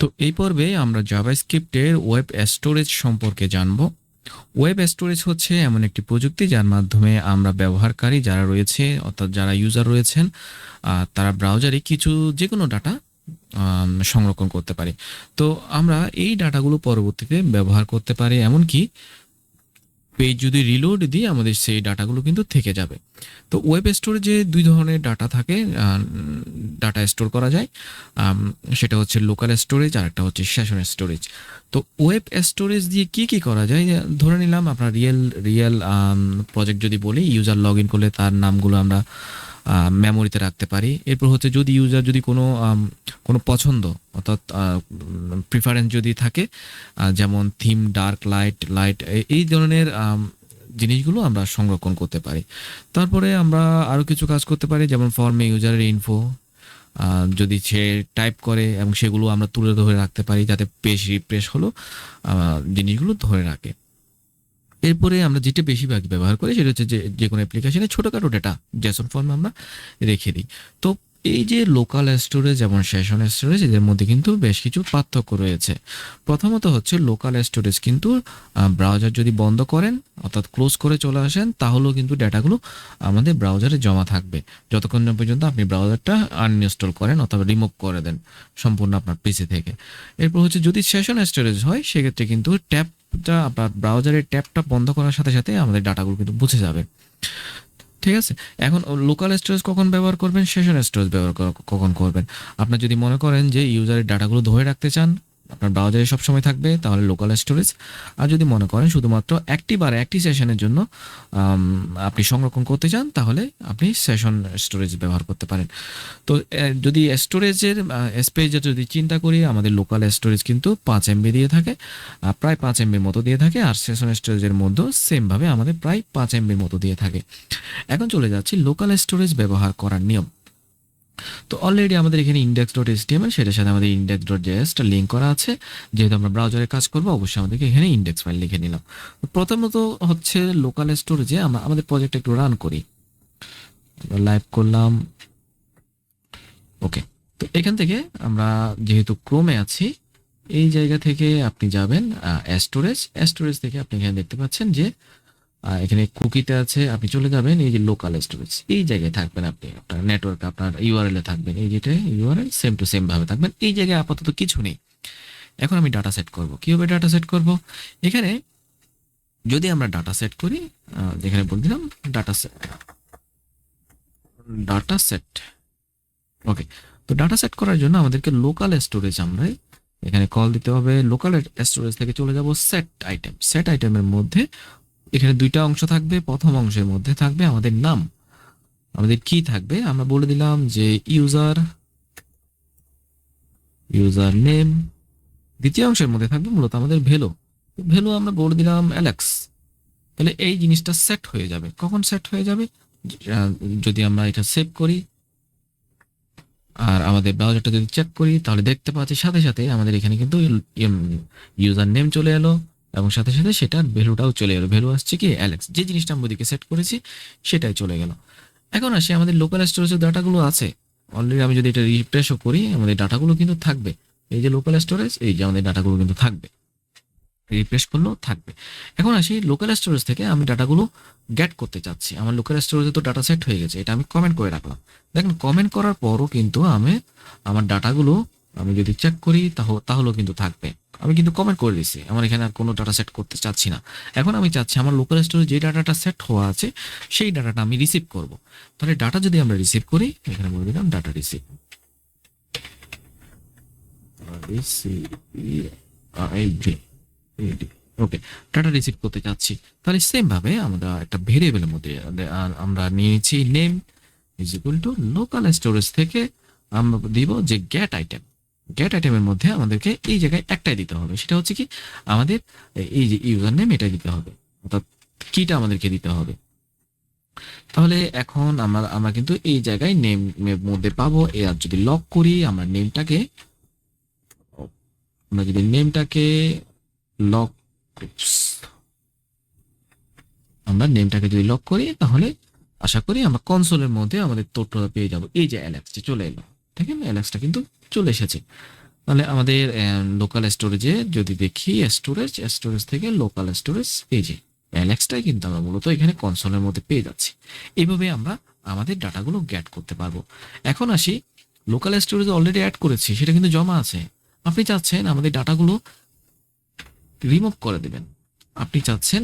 তো এই পর্বে আমরা জাভাস্ক্রিপ্টের ওয়েব স্টোরেজ সম্পর্কে জানব। ওয়েব স্টোরেজ হচ্ছে এমন একটি প্রযুক্তি যার মাধ্যমে আমরা ব্যবহারকারী যারা রয়েছে, অর্থাৎ যারা ইউজার রয়েছেন তারা ব্রাউজারে কিছু যে কোনো ডাটা সংরক্ষণ করতে পারে। তো আমরা এই ডাটাগুলো পরবর্তীতে ব্যবহার করতে পারি, এমনকি পেজ যদি রিলোড দিই, আমাদের সেই ডাটাগুলো কিন্তু থেকে যাবে। তো ওয়েব স্টোরে যে দুই ধরনের ডাটা থাকে ডাটা স্টোর করা যায় সেটা হচ্ছে লোকাল স্টোরেজ আর একটা হচ্ছে সেশন স্টোরেজ তো ওয়েব স্টোরেজ দিয়ে কি কি করা যায়? ধরে নিলাম, আপনার রিয়েল রিয়েল প্রজেক্ট যদি বলি ইউজার লগ ইন করলে তার নামগুলো আমরা মেমোরিতে রাখতে পারি। এরপর হচ্ছে যদি ইউজার যদি কোনো কোনো পছন্দ, অর্থাৎ প্রিফারেন্স যদি থাকে যেমন থিম ডার্ক লাইট লাইট এই ধরনের জিনিসগুলো আমরা সংরক্ষণ করতে পারি। তারপরে আমরা আরও কিছু কাজ করতে পারি, যেমন ফর্মে ইউজারের ইনফো যদি সে টাইপ করে এবং সেগুলো আমরা তুলে ধরে রাখতে পারি, যাতে পেশ রিফ্রেশ হলো জিনিসগুলো ধরে রাখে। এরপরে আমরা যেটা বেশিরভাগ ব্যবহার করি সেটা হচ্ছে যে যে কোনো অ্যাপ্লিকেশনে ছোটোখাটো ডেটা জ্যাসন ফর্ম আমরা রেখে দিই। তো এই যে লোকাল স্টোরেজ এবং সেশন স্টোরেজ এদের মধ্যে কিন্তু বেশ কিছু পার্থক্য রয়েছে। প্রথমত হচ্ছে লোকাল স্টোরেজ কিন্তু ব্রাউজার যদি বন্ধ করেন, অর্থাৎ ক্লোজ করে চলে আসেন, তাহলেও কিন্তু ডেটাগুলো আমাদের ব্রাউজারে জমা থাকবে। যতক্ষণ না পর্যন্ত আপনি ব্রাউজারটা আনইনস্টল করেন অথবা রিমুভ করে দেন সম্পূর্ণ আপনার পিসি থেকে। এরপর হচ্ছে যদি সেশন স্টোরেজ হয়, সেক্ষেত্রে কিন্তু ট্যাপটা আপনার ব্রাউজারের ট্যাপটা বন্ধ করার সাথে সাথে আমাদের ডাটাগুলো কিন্তু বুঝে যাবে। ঠিক আছে? এখন লোকাল স্টোরেজ কখন ব্যবহার করবেন? সেশন স্টোরেজ ব্যবহার কখন করবেন? আপনার যদি মনে করেন যে ইউজারের ডাটাগুলো ধরে রাখতে চান আপনার ব্রাউজারে সবসময় থাকবে, তাহলে লোকাল স্টোরেজ আর যদি মনে করেন শুধুমাত্র একটি বার একটি সেশনের জন্য আপনি সংরক্ষণ করতে চান, তাহলে আপনি সেশন স্টোরেজ ব্যবহার করতে পারেন। তো যদি স্টোরেজের স্পেসের যদি চিন্তা করি, আমাদের লোকাল স্টোরেজ কিন্তু পাঁচ এমবি দিয়ে থাকে প্রায় পাঁচ এমবির মতো দিয়ে থাকে, আর সেশন স্টোরেজের মধ্যেও সেমভাবে আমাদের প্রায় পাঁচ এমবির মতো দিয়ে থাকে। এখন চলে যাচ্ছি লোকাল স্টোরেজ ব্যবহার করার নিয়ম। তো অলরেডি আমাদের এখানে ইন্ডেক্স ডট এসটিএমএল সেটার সাথে আমাদের ইন্ডেক্স ডট জেএসটা লিঙ্ক করা আছে। যেহেতু আমরা ব্রাউজারে কাজ করব, অবশ্যই আমাদেরকে এখানে ইন্ডেক্স ফাইল লিখে নিলাম। প্রথমত হচ্ছে লোকাল স্টোরেজে আমরা, আমাদের প্রজেক্ট একটু রান করি। লাইভ করলাম। ওকে তো এখান থেকে আমরা যেহেতু ক্রোমে আছি, এই জায়গা থেকে আপনি যাবেন স্টোরেজ স্টোরেজ থেকে আপনি এখানে দেখতে পাচ্ছেন যে এখানে কুকিতে আছে, আপনি চলে যাবেন, এই যে লোকাল স্টোরেজ এই জায়গায় থাকবেন আপনি। আপনার নেটওয়ার্ক আপনার ইউআরএল এ থাকবেন, এই যেটা ইউআরএল সেম টু সেম ভাবে থাকবেন। এই জায়গায় আপাতত কিছু নেই। এখন আমি ডাটা সেট করব। কীভাবে ডাটা সেট করব? এখানে যদি আমরা ডাটা সেট করি যেখানে বলে দিলাম data set data set okay তো ডাটা সেট করার জন্য আমাদেরকে লোকাল স্টোরেজ আমরা এখানে কল দিতে হবে। লোকাল স্টোরেজ থেকে চলে যাব সেট আইটেম সেট আইটেমের মধ্যে এখানে দুইটা অংশ থাকবে, প্রথম অংশের মধ্যে থাকবে আমাদের নাম। আমাদের কি থাকবে? আমরা বলে দিলাম যে ইউজার ইউজার নেম। দ্বিতীয় অংশের মধ্যে থাকবে মূলত আমাদের ভেলো ভেলো আমরা বলে দিলাম অ্যালেক্স। তাহলে এই জিনিসটা সেট হয়ে যাবে। কখন সেট হয়ে যাবে? যদি আমরা এটা সেভ করি, আর আমাদের ব্রাউজারটা যদি চেক করি, তাহলে দেখতে পাচ্ছি সাথে সাথে আমাদের এখানে কিন্তু ইউজার নেম চলে এলো। এবং সাথে সাথে সেটার ভ্যালুটাও চলে এলো ভ্যালু আসছে কি? অ্যালেক্স যে জিনিসটা আমরা ওদিকে সেট করেছি, সেটাই চলে গেল। এখন আসি, আমাদের লোকাল স্টোরেজের ডাটাগুলো আছে অলরেডি আমি যদি এটা রিফ্রেশও করি, আমাদের ডাটাগুলো কিন্তু থাকবে। এই যে লোকাল স্টোরেজ এই যে আমাদের ডাটাগুলো কিন্তু থাকবে। রিফ্রেশ করলেও থাকবে। এখন আসি লোকাল স্টোরেজ থেকে আমি ডাটাগুলো গেট করতে চাচ্ছি। আমার লোকাল স্টোরেজে তো ডাটা সেট হয়ে গেছে, এটা আমি কমেন্ট করে রাখলাম। দেখেন কমেন্ট করার পরও কিন্তু আমি আমার ডাটাগুলো আমি যদি চেক করি, তাহ- তাহলেও কিন্তু থাকবে। আমি কিন্তু কমেন্ট করে দিচ্ছি আমার এখানে আর কোনো ডাটা সেট করতে চাচ্ছি না। এখন আমি চাচ্ছি আমার লোকাল স্টোরে যে ডাটাটা সেট হওয়া আছে, সেই ডাটাটা আমি রিসিভ করব। তাহলে ডাটা যদি আমরা রিসিভ করি, এখানে বলে দিলাম data receive okay data receive করতে চাচ্ছি। তাহলে সেম ভাবে আমরা একটা ভেরিয়েবলের মধ্যে আমরা নিয়েছি name is equal to local storage থেকে আমরা দিব যে গেট আইটেম গেট আইটেমের মধ্যে আমাদেরকে এই জায়গায় একটাই দিতে হবে। সেটা হচ্ছে কি, আমাদের এই যে ইউজার নেম এটাই দিতে হবে। অর্থাৎ কিটা আমাদেরকে দিতে হবে। তাহলে এখন আমরা আমরা কিন্তু এই জায়গায় নেম মধ্যে পাবো। আর যদি লক করি, আমরা নেমটাকে আমরা যদি নেমটাকে লক আমরা নেমটাকে যদি লক করি, তাহলে আশা করি আমরা কনসোলের মধ্যে আমাদের তথ্যটা পেয়ে যাব। এই যে অ্যালেক্সটি চলে এলো। আছে অ্যালেক্সটা কিন্তু চলে এসেছে। তাহলে আমাদের লোকাল স্টোরেজে যদি দেখি স্টোরেজ স্টোরেজ থেকে লোকাল স্টোরেজ এই অ্যালেক্সটাই কিন্তু আমরা মূলত এখানে কনসোলের মধ্যে পেয়ে যাচ্ছি। এইভাবে আমরা আমাদের ডাটাগুলো গ্যাট করতে পারব। এখন আসি লোকাল স্টোরেজে অলরেডি অ্যাড করেছি, সেটা কিন্তু জমা আছে। আপনি চাচ্ছেন আমাদের ডাটাগুলো রিমুভ করে দেবেন। আপনি চাচ্ছেন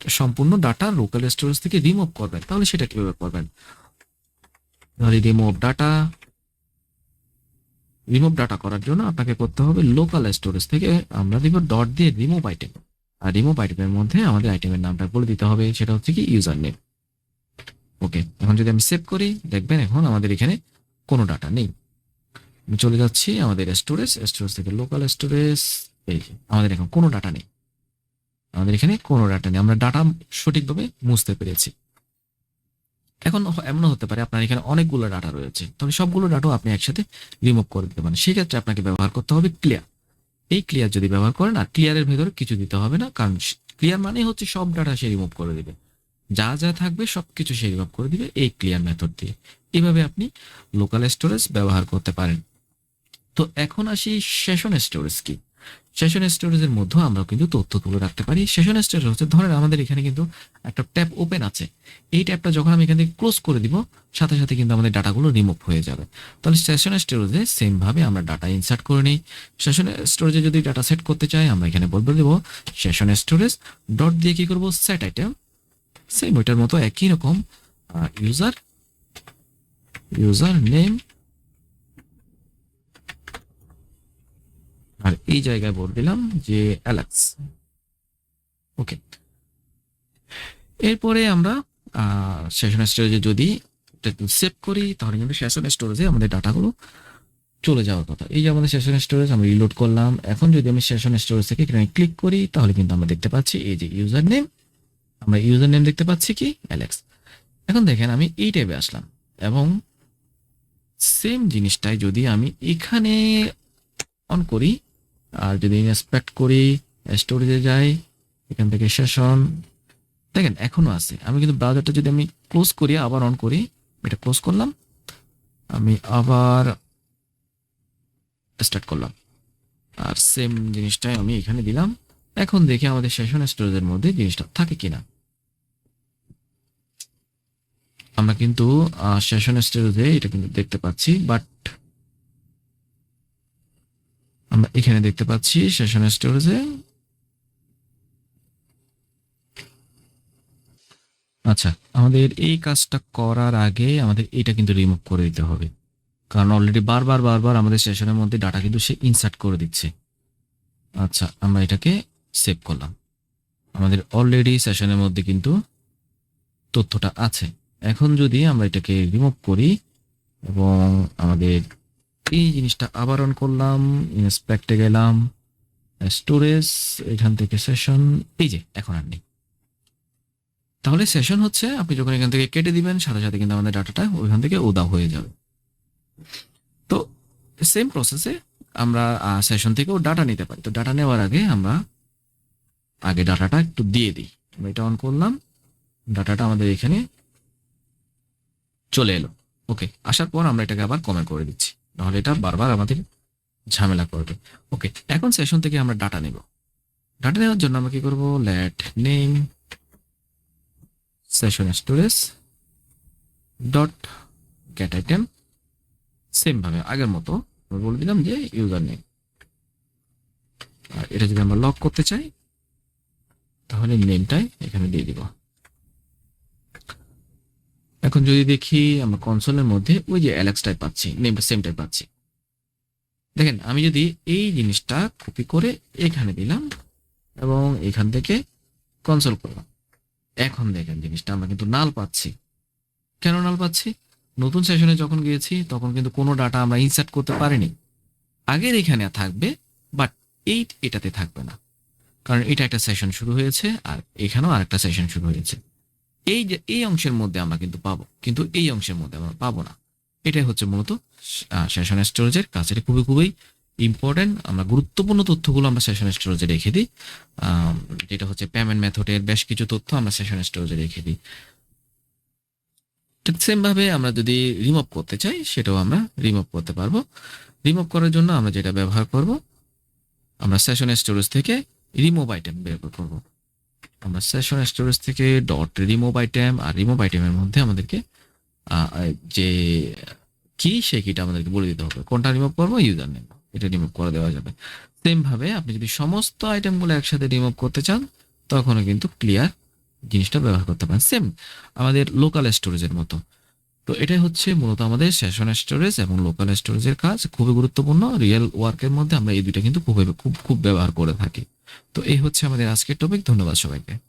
সম্পূর্ণ ডাটা লোকাল স্টোরেজ থেকে রিমুভ করবেন। তাহলে সেটা কীভাবে করবেন? রিমুভ ডাটা রিমুভ ডাটা করার জন্য আপনাকে করতে হবে লোকাল স্টোরেজ থেকে আমরা দিব ডট দিয়ে রিমুভ আইটেম আর রিমুভ আইটেমের মধ্যে আমাদের আইটেমের নামটা বলে দিতে হবে, সেটা হচ্ছে কি ইউজার নেম ওকে এখন যদি আমি সেভ করি, দেখবেন এখন আমাদের এখানে কোনো ডাটা নেই। আমি চলে যাচ্ছি আমাদের স্টোরেজ স্টোরেজ থেকে লোকাল স্টোরেজ এই আমাদের এখন কোনো ডাটা নেই। আমাদের এখানে কোনো ডাটা নেই। আমরা ডাটা সঠিকভাবে মুছতে পেরেছি। এখন এমনও হতে পারে আপনার এখানে অনেকগুলো ডাটা রয়েছে। তবে সবগুলো ডাটাও আপনি একসাথে রিমুভ করে দিতে পারেন। সেক্ষেত্রে আপনাকে ব্যবহার করতে হবে ক্লিয়ার এই ক্লিয়ার যদি ব্যবহার করেন, আর ক্লিয়ারের ভেতরে কিছু দিতে হবে না, কারণ ক্লিয়ার মানে হচ্ছে সব ডাটা সে রিমুভ করে দিবে। যা যা থাকবে সবকিছু সে রিমুভ করে দিবে এই ক্লিয়ার মেথড দিয়ে। এভাবে আপনি লোকাল স্টোরেজ ব্যবহার করতে পারেন। তো এখন আসি সেশন স্টোরেজ কি। সেশন স্টোরেজের মধ্যে আমরা কিন্তু তথ্য তুলে রাখতে পারি। সেশন স্টোরেজ হচ্ছে, ধরেন আমাদের এখানে কিন্তু একটা ট্যাব ওপেন আছে। এই ট্যাবটা যখন আমি এখান থেকে ক্লোজ করে দিব, সাথে সাথে কিন্তু আমাদের ডাটাগুলো রিমুভ হয়ে যাবে। তাহলে সেশন স্টোরেজে সেম ভাবে আমরা ডাটা ইনসার্ট করে নিই। সেশন স্টোরেজে যদি ডাটা সেট করতে চাই, আমরা এখানে বলব দেবো সেশন স্টোরেজ ডট দিয়ে কি করব? সেট আইটেম সেম ওইটার মতো একই রকম ইউজার ইউজার নেম আর এই জায়গায় বল দিলাম যে অ্যালেক্স। ওকে। এরপরে আমরা সেশন স্টোরেজে যদি সেভ করি, তাহলে কিন্তু সেশন স্টোরেজে আমাদের ডাটাগুলো চলে যাওয়ার কথা। এই যে আমাদের সেশন স্টোরেজ আমরা রিলোড করলাম। এখন যদি আমি সেশন স্টোরেজ থেকে এখানে ক্লিক করি, তাহলে কিন্তু আমরা দেখতে পাচ্ছি এই যে ইউজার নেম আমরা ইউজার নেম দেখতে পাচ্ছি কি? অ্যালেক্স। এখন দেখেন, আমি এই ট্যাবে আসলাম। এবং সেম জিনিসটাই যদি আমি এখানে অন করি আর যদি ইন্সপেক্ট করি স্টোরেজে যাই, এখান থেকে সেশন দেখেন, এখনও আছে। আমি কিন্তু ব্রাউজারটা যদি আমি ক্লোজ করি, আবার অন করি এটা ক্লোজ করলাম। আমি আবার স্টার্ট করলাম। আর সেম জিনিসটাই আমি এখানে দিলাম। এখন দেখি আমাদের সেশন স্টোরেজের মধ্যে জিনিসটা থাকে কিনা। আমরা কিন্তু সেশন স্টোরেজে এটা কিন্তু দেখতে পাচ্ছি বাট আমরা এখানে দেখতে পাচ্ছি সেশন স্টোরেজে। আচ্ছা আমাদের এই কাজটা করার আগে আমাদের এটা কিন্তু রিমুভ করে দিতে হবে। কারণ অলরেডি বারবার বারবার আমাদের সেশনের মধ্যে ডাটা কিন্তু সে ইনসার্ট করে দিচ্ছে। আচ্ছা আমরা এটাকে সেভ করলাম। আমাদের অলরেডি সেশনের মধ্যে কিন্তু তথ্যটা আছে। এখন যদি আমরা এটাকে রিমুভ করি এবং আমাদের এই জিনিসটা আবার অন করলাম ইন্সপেক্টে গেলাম স্টোরেজ এখান থেকে সেশন এই যে, এখন আর নেই। তাহলে সেশন হচ্ছে, আপনি যখন এখান থেকে কেটে দিবেন, সাথে সাথে কিন্তু আমাদের ডাটাটা ওইখান থেকে উদা হয়ে যাবে। তো সেম প্রসেসে আমরা সেশন থেকেও ডাটা নিতে পারি। তো ডাটা নেওয়ার আগে আমরা আগে ডাটাটা একটু দিয়ে দিই। আমরা এটা অন করলাম ডাটাটা আমাদের এখানে চলে এলো। ওকে আসার পর আমরা এটাকে আবার কমেন্ট করে দিচ্ছি। নাহলে এটা বারবার আমাদের ঝামেলা করবে। ওকে এখন সেশন থেকে আমরা ডাটা নেব। ডাটা নেওয়ার জন্য আমরা কি করব? Let name session storage dot get item same ভাবে, আগের মতো আমরা বলে দিলাম যে ইউজার নেম আর এটা যদি আমরা লক করতে চাই, তাহলে নেমটাই এখানে দিয়ে দিব। এখন যদি দেখি আমরা কনসোলের মধ্যে ওই যে অ্যালেক্সটাই পাচ্ছি নেমটা সেমটাই পাচ্ছি। দেখেন, আমি যদি এই জিনিসটা কপি করে এখানে দিলাম এবং এখান থেকে কনসোল করলাম। এখন দেখেন জিনিসটা, আমরা কিন্তু নাল পাচ্ছি। কেন নাল পাচ্ছি? নতুন সেশনে যখন গিয়েছি, তখন কিন্তু কোনো ডাটা আমরা ইনসার্ট করতে পারিনি। আগের এখানে থাকবে বাট এই এটাতে থাকবে না। কারণ এটা একটা সেশন শুরু হয়েছে, আর এখানেও আরেকটা সেশন শুরু হয়েছে। এই যে, এই অংশের মধ্যে আমরা কিন্তু পাবো। কিন্তু এই অংশের মধ্যে আমরা পাবো না। এটাই হচ্ছে মূলত সেশন স্টোরেজের কাছে এটা খুবই খুবই ইম্পর্টেন্ট আমরা গুরুত্বপূর্ণ তথ্যগুলো আমরা সেশন স্টোরেজে রেখে দিই। যেটা হচ্ছে পেমেন্ট মেথডের বেশ কিছু তথ্য আমরা সেশন স্টোরেজে রেখে দিই। ঠিক সেমভাবে আমরা যদি রিমুভ করতে চাই, সেটাও আমরা রিমুভ করতে পারব। রিমুভ করার জন্য আমরা যেটা ব্যবহার করব, আমরা সেশন স্টোরেজ থেকে রিমুভ আইটেম বের করব। আমরা সেশন স্টোরেজ থেকে ডট রিমুভ আইটেম আর রিমুভ আইটেমের মধ্যে আমাদেরকে যে কি সেই কিটা আমাদেরকে বলে দিতে হবে। কোনটা রিমুভ করব? ইউজার নেম এটা রিমুভ করে দেওয়া যাবে। সেম ভাবে আপনি যদি সমস্ত আইটেমগুলো একসাথে রিমুভ করতে চান, তখনও কিন্তু ক্লিয়ার জিনিসটা ব্যবহার করতে পারেন। সেম আমাদের লোকাল স্টোরেজের মতো। তো এটাই হচ্ছে মূলত আমাদের সেশন স্টোরেজ এবং লোকাল স্টোরেজের কাজ। খুবই গুরুত্বপূর্ণ। রিয়েল ওয়ার্কের মধ্যে আমরা এই দুইটা কিন্তু খুবই, খুব খুব ব্যবহার করে থাকি। তো এই হচ্ছে আমাদের আজকের টপিক ধন্যবাদ সবাইকে।